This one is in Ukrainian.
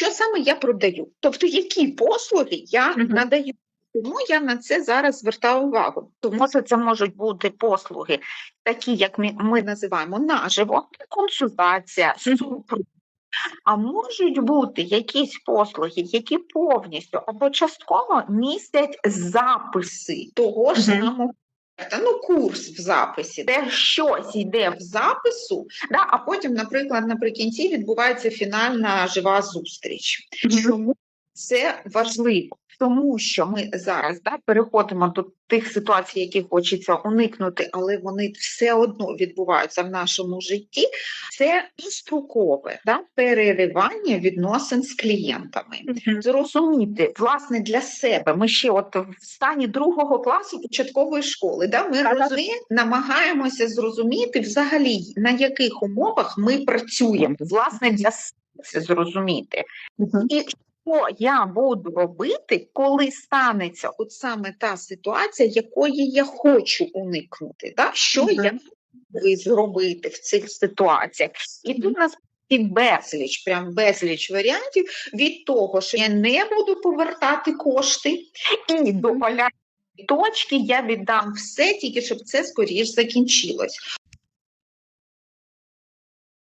що саме я продаю? Тобто, які послуги я Мгм. надаю. Тому я на це зараз звертаю увагу. Тому що це можуть бути послуги, такі, як ми, ми називаємо наживо, консультація, супровід. А можуть бути якісь послуги, які повністю або частково містять записи того ж самого. Та, Ну, курс в записі, де щось йде в запису, да, а потім, наприклад, наприкінці відбувається фінальна жива зустріч. Чому це важливо? Тому що ми зараз да, переходимо до тих ситуацій, які хочеться уникнути, але вони все одно відбуваються в нашому житті. Це строкове да, переривання відносин з клієнтами. Мгм. Зрозуміти власне для себе. Ми ще от в стані другого класу початкової школи. Да, ми розумі- намагаємося зрозуміти взагалі на яких умовах ми працюємо. Власне для себе це зрозуміти. Мгм. І що я буду робити, коли станеться от саме та ситуація, якої я хочу уникнути? Да? Що Мгм. я ви зробити в цих ситуаціях? І тут нас безліч, прям безліч варіантів від того, що я не буду повертати кошти, і до поля точки я віддам все, тільки щоб це скоріш закінчилось.